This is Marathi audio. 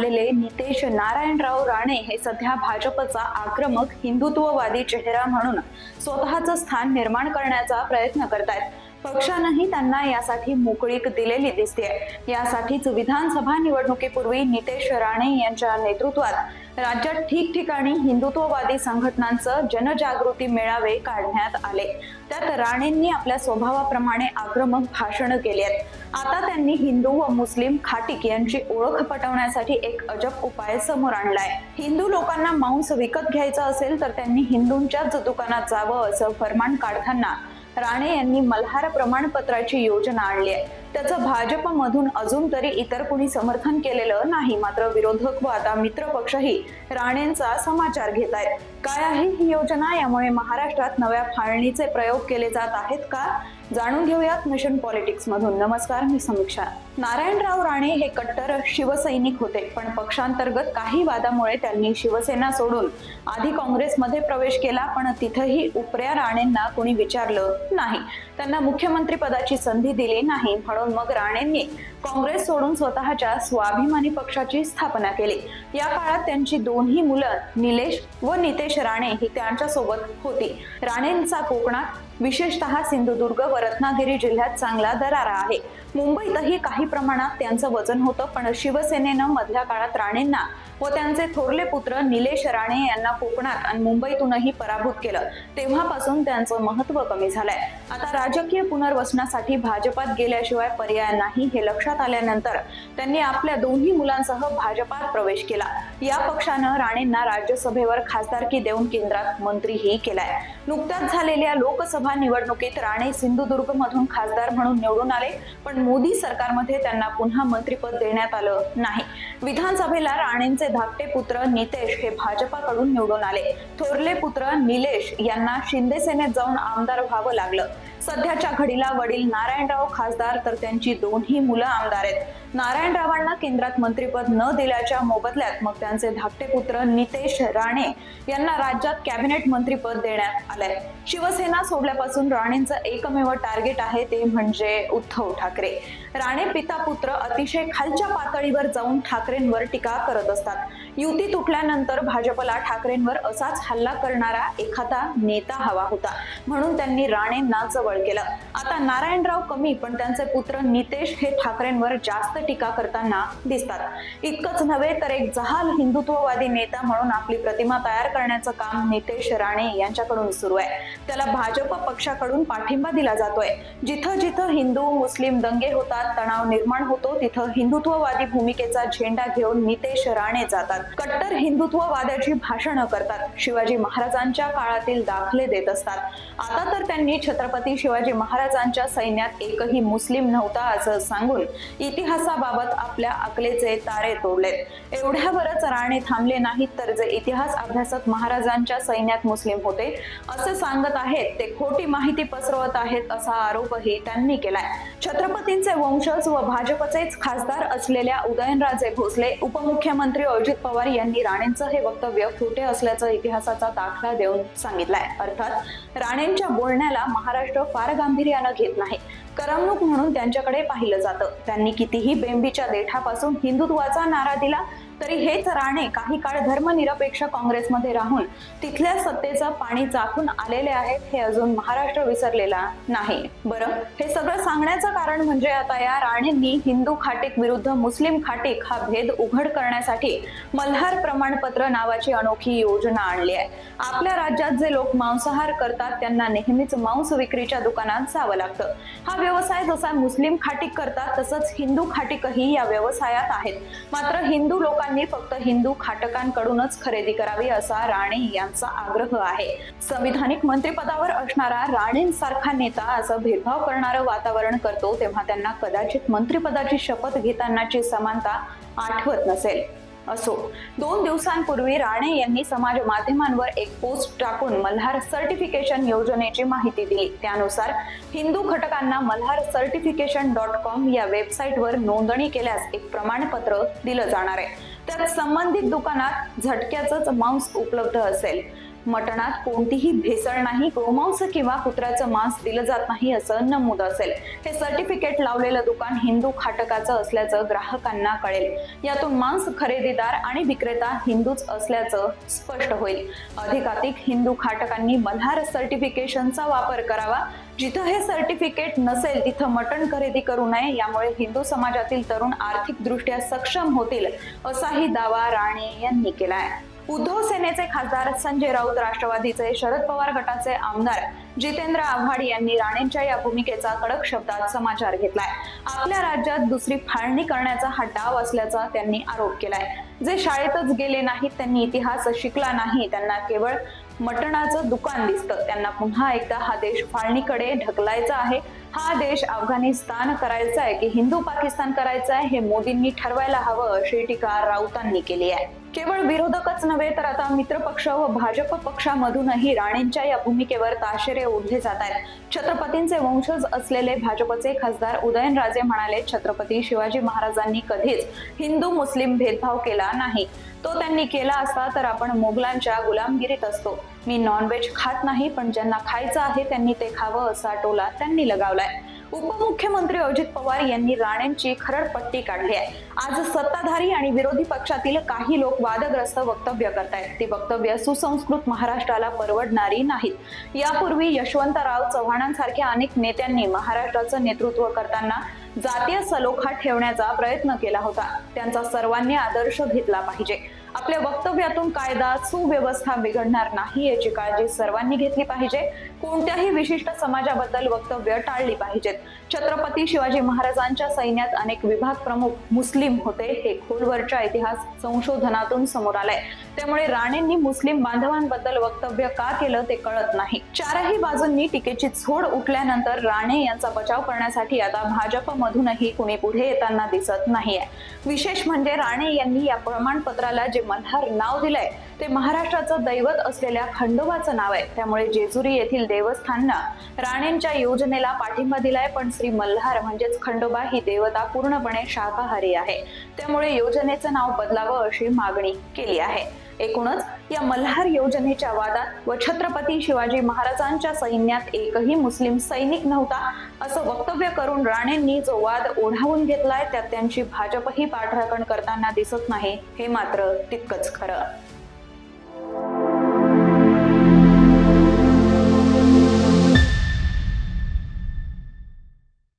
आलेले नितेश नारायणराव राणे हे सध्या भाजपचा आक्रमक हिंदुत्ववादी चेहरा म्हणून स्वतःचं स्थान निर्माण करण्याचा प्रयत्न करतायत. पक्षानंही त्यांना यासाठी मोकळीक दिलेली दिसते यासाठीच विधानसभा निवडणुकीपूर्वी नितेश राणे यांच्या नेतृत्वात राज्यात ठिकठिकाणी हिंदुत्ववादी संघटनांचं जनजागृती मेळावे काढण्यात आले. त्यात राणेंनी आपल्या स्वभावाप्रमाणे आक्रमक भाषणं केली आहेत. आता त्यांनी हिंदू व मुस्लिम खाटिक यांची ओळख पटवण्यासाठी एक अजब उपाय समोर आणलाय. हिंदू लोकांना मांस विकत घ्यायचं असेल तर त्यांनी हिंदूंच्याच दुकानात जावं असं फरमान काढताना राणे यांनी मल्हार प्रमाणपत्राची योजना आणली आहे. त्याचं भाजपमधून अजून तरी इतर कुणी समर्थन केलेलं नाही. मात्र विरोधक व आता मित्र पक्षही राणेंचा समाचार घेत आहेत काय आहे ही योजना? यामुळे महाराष्ट्रात नव्या फाळणीचे प्रयोग केले जात आहेत का? जाणून घेऊयात मिशन पॉलिटिक्स मधून नमस्कार मी समीक्षा. नारायणराव राणे हे कट्टर शिवसैनिक होते पण पक्षांतर्गत काही वादामुळे त्यांनी शिवसेना सोडून आधी काँग्रेसमध्ये प्रवेश केला पण तिथंही उपऱ्या राणेंना कोणी विचारलं नाही. त्यांना मुख्यमंत्री पदाची संधी दिली नाही. म्हणून मग राणेंनी काँग्रेस सोडून स्वतःच्या स्वाभिमानी पक्षाची स्थापना केली. या काळात त्यांची दोन्ही मुलं निलेश व नितेश राणे ही त्यांच्यासोबत होती. राणेंचा कोकणात विशेषतः सिंधुदुर्ग व रत्नागिरी जिल्ह्यात चांगला दरारा आहे. मुंबईतही काही प्रमाणात त्यांचं वजन होतं पण शिवसेनेनं मधल्या काळात राणेंना व त्यांचे थोरले पुत्र निलेश राणे यांना कोकणात आणि मुंबईतूनही पराभूत केलं. तेव्हापासून त्यांचं महत्त्व कमी झालंय. आता राजकीय पुनर्वसनासाठी भाजपात गेल्याशिवाय पर्याय नाही हे लक्षात आल्यानंतर त्यांनी आपल्या दोन्ही मुलांसह भाजपात प्रवेश केला. या पक्षानं राणेंना राज्यसभेवर खासदारकी देऊन केंद्रात मंत्रीही केलाय. नुकत्याच झालेल्या लोकसभा निवडणुकीत राणे सिंधुदुर्ग मधून खासदार म्हणून निवडून आले पण मोदी सरकारमध्ये त्यांना पुन्हा मंत्रीपद देण्यात आलं नाही. विधानसभेला राणेंचे धाकटे पुत्र नितेश हे भाजपाकडून निवडून आले. थोरले पुत्र निलेश यांना शिंदे सेनेत जाऊन आमदार व्हावं लागलं. सध्याच्या घडीला वडील नारायणराव खासदार तर त्यांची दोन्ही मुलं आमदार आहेत. नारायणरावांना केंद्रात मंत्रीपद न दिल्याच्या मोबदल्यात मग त्यांचे धाकटे पुत्र नितेश राणे यांना राज्यात कॅबिनेट मंत्रीपद देण्यात आलंय. शिवसेना सोडल्यापासून राणेंचं एकमेव टार्गेट आहे ते म्हणजे उद्धव ठाकरे. राणे पिता पुत्र अतिशय खालच्या पातळीवर जाऊन ठाकरेंवर टीका करत असतात. युती तुटल्यानंतर भाजपला ठाकरेंवर असाच हल्ला करणारा एखादा नेता हवा होता. म्हणून त्यांनी राणेंना जवळ केलं. आता नारायणराव कमी पण त्यांचे पुत्र नितेश हे ठाकरेंवर जास्त टीका करताना दिसतात. इतकंच नव्हे तर एक जहाल हिंदुत्ववादी नेता म्हणून आपली प्रतिमा तयार करण्याचं काम नितेश राणे यांच्याकडून सुरू आहे. त्याला भाजप पक्षाकडून पाठिंबा दिला जातोय. जिथं जिथं हिंदू मुस्लिम दंगे होतात तणाव निर्माण होतो तिथं हिंदुत्ववादी भूमिकेचा झेंडा घेऊन नितेश राणे जातात. कट्टर हिंदुत्ववादाची भाषणं करतात. शिवाजी महाराजांच्या काळातील दाखले देत असतात. आता तर त्यांनी छत्रपती शिवाजी महाराजांच्या सैन्यात एकही मुस्लिम नव्हता असं सांगून इतिहासाबाबत आपल्या अकलेचे तारे तोडलेत. एवढ्यावरच राणे थांबले नाहीत तर जे इतिहास अभ्यासक महाराजांच्या सैन्यात मुस्लिम होते असे सांगत आहेत ते खोटी माहिती पसरवत आहेत असा आरोपही त्यांनी केलाय. छत्रपतींचे वंशज व भाजपचेच खासदार असलेल्या उदयनराजे भोसले उपमुख्यमंत्री अजित पवार यांनी राणेंचं हे वक्तव्य खोटे असल्याचं इतिहासाचा दाखला देऊन सांगितलाय. अर्थात राणेंच्या बोलण्याला महाराष्ट्र फार गांभीर्यानं घेत नाही. करमणूक म्हणून त्यांच्याकडे पाहिलं जातं. त्यांनी कितीही बेंबीच्या देठापासून हिंदुत्वाचा नारा दिला तरी हेच राणे काही काळ धर्मनिरपेक्ष काँग्रेसमध्ये राहून तिथल्या सत्तेचं पाणी चाखून आलेले आहेत हे अजून महाराष्ट्र विसरलेला नाही. बरं हे सगळं सांगण्याचं कारण म्हणजे आता या राणेंनी हिंदू खाटीक विरुद्ध मुस्लिम खाटीक हा भेद उघड करण्यासाठी मल्हार प्रमाणपत्र नावाची अनोखी योजना आणली आहे. आपल्या राज्यात जे लोक मांसाहार करतात त्यांना नेहमीच मांस विक्रीच्या दुकानात जावं लागतं. हा व्यवसाय जसा मुस्लिम खाटीक करतात तसंच हिंदू खाटीकही या व्यवसायात आहेत. मात्र हिंदू लोकांना फक्त हिंदू खाटकांकडूनच खरेदी करावी असा राणे यांचा आग्रह आहे. संविधानिक मंत्रिपदावर असणारा राणेंसारखा नेता असं भेदभाव करणारं वातावरण करतो तेव्हा त्यांना कदाचित मंत्रिपदाची शपथ घेतानाची समानता आठवत नसेल. असो दोन दिवसांपूर्वी राणे यांनी समाज माध्यमांवर एक पोस्ट टाकून मल्हार सर्टिफिकेशन योजनेची माहिती दिली. त्यानुसार हिंदू घटकांना मल्हार सर्टिफिकेशन डॉट कॉम या वेबसाईटवर नोंदणी केल्यास एक प्रमाणपत्र दिलं जाणार आहे. त्यात संबंधित दुकानात झटक्याच मांस उपलब्ध असेल. मटणात कोणतीही भेसळ नाही गोमांस किंवा कुत्र्याचं मांस दिलं जात नाही असं नमूद असेल. हे सर्टिफिकेट लावलेलं दुकान हिंदू खाटकाचं असल्याचं ग्राहकांना कळेल. यातून मांस खरेदीदार आणि विक्रेता हिंदूच असल्याचं स्पष्ट होईल. अधिकाधिक हिंदू खाटकांनी मल्हार सर्टिफिकेशनचा वापर करावा. जिथं हे सर्टिफिकेट नसेल तिथं मटण खरेदी करू नये. यामुळे हिंदू समाजातील तरुण आर्थिकदृष्ट्या सक्षम होतील असाही दावा राणे यांनी केला आहे उद्धव सेनेचे खासदार संजय राऊत राष्ट्रवादीचे शरद पवार गटाचे आमदार जितेंद्र आव्हाड यांनी राणेंच्या या भूमिकेचा कडक शब्दात समाचार घेतलाय. आपल्या राज्यात दुसरी फाळणी करण्याचा हा डाव असल्याचा त्यांनी आरोप केलाय. जे शाळेतच गेले नाहीत त्यांनी इतिहास शिकला नाही त्यांना केवळ मटणाचं दुकान दिसतं. त्यांना पुन्हा एकदा हा देश फाळणीकडे ढकलायचा आहे. हा देश अफगाणिस्तान करायचा आहे की हिंदू पाकिस्तान करायचा आहे हे मोदींनी ठरवायला हवं अशी टीका राऊतांनी केली आहे. केवळ विरोधकच नव्हे तर आता मित्रपक्ष व भाजप पक्षामधूनही राणेंच्या या भूमिकेवर ताशेरे ओढले जात आहेत. छत्रपतींचे वंशज असलेले भाजपचे खासदार उदयनराजे म्हणाले छत्रपती शिवाजी महाराजांनी कधीच हिंदू मुस्लिम भेदभाव केला नाही. तो त्यांनी केला असता तर आपण मोगलांच्या गुलामगिरीत असतो. मी नॉनव्हेज खात नाही पण ज्यांना खायचं आहे त्यांनी ते खावं असा टोला त्यांनी लगावलाय. उपमुख्यमंत्री अजित पवार यांनी राणेंची खरडपट्टी काढली आहे. आज सत्ताधारी आणि विरोधी पक्षातील काही लोक वादग्रस्त वक्तव्य करतायत. ती वक्तव्य सुसंस्कृत महाराष्ट्राला परवडणारी नाहीत. यापूर्वी यशवंतराव चव्हाणांसारख्या अनेक नेत्यांनी महाराष्ट्राचं नेतृत्व करताना जातीय सलोखा ठेवण्याचा प्रयत्न केला होता. त्यांचा सर्वांनी आदर्श घेतला पाहिजे. आपल्या वक्तव्यातून कायदा सुव्यवस्था बिघडणार नाही याची काळजी सर्वांनी घेतली पाहिजे. कोणत्याही विशिष्ट समाजाबद्दल वक्तव्य टाळली पाहिजेत. छत्रपती शिवाजी महाराजांच्या सैन्यात अनेक विभाग प्रमुख मुस्लिम होते हे खोलवरच्या इतिहास संशोधनातून समोर आलंय. त्यामुळे राणेंनी मुस्लिम बांधवांबद्दल वक्तव्य का केलं ते कळत नाही. चारही बाजूंनी टीकेची झोड उठल्यानंतर राणे यांचा बचाव करण्यासाठी आता भाजपमधूनही कुणी पुढे येताना दिसत नाहीये. विशेष म्हणजे राणे यांनी या प्रमाणपत्राला जे जे मल्हार नाव दिलंय ते महाराष्ट्राचं दैवत असलेल्या खंडोबाचं नाव आहे. त्यामुळे जेजुरी येथील देवस्थाननं राणेंच्या योजनेला पाठिंबा दिलाय पण श्री मल्हार म्हणजेच खंडोबा ही देवता पूर्णपणे शाकाहारी आहे. त्यामुळे योजनेचं नाव बदलावं अशी मागणी केली आहे. एकूणच या मल्हार योजनेच्या वादात व छत्रपती शिवाजी महाराजांच्या सैन्यात एकही मुस्लिम सैनिक नव्हता असं वक्तव्य करून राणेंनी जो वाद ओढावून घेतलाय त्यात त्यांची भाजपही पाठराखण करताना दिसत नाही हे मात्र तितकंच खरं.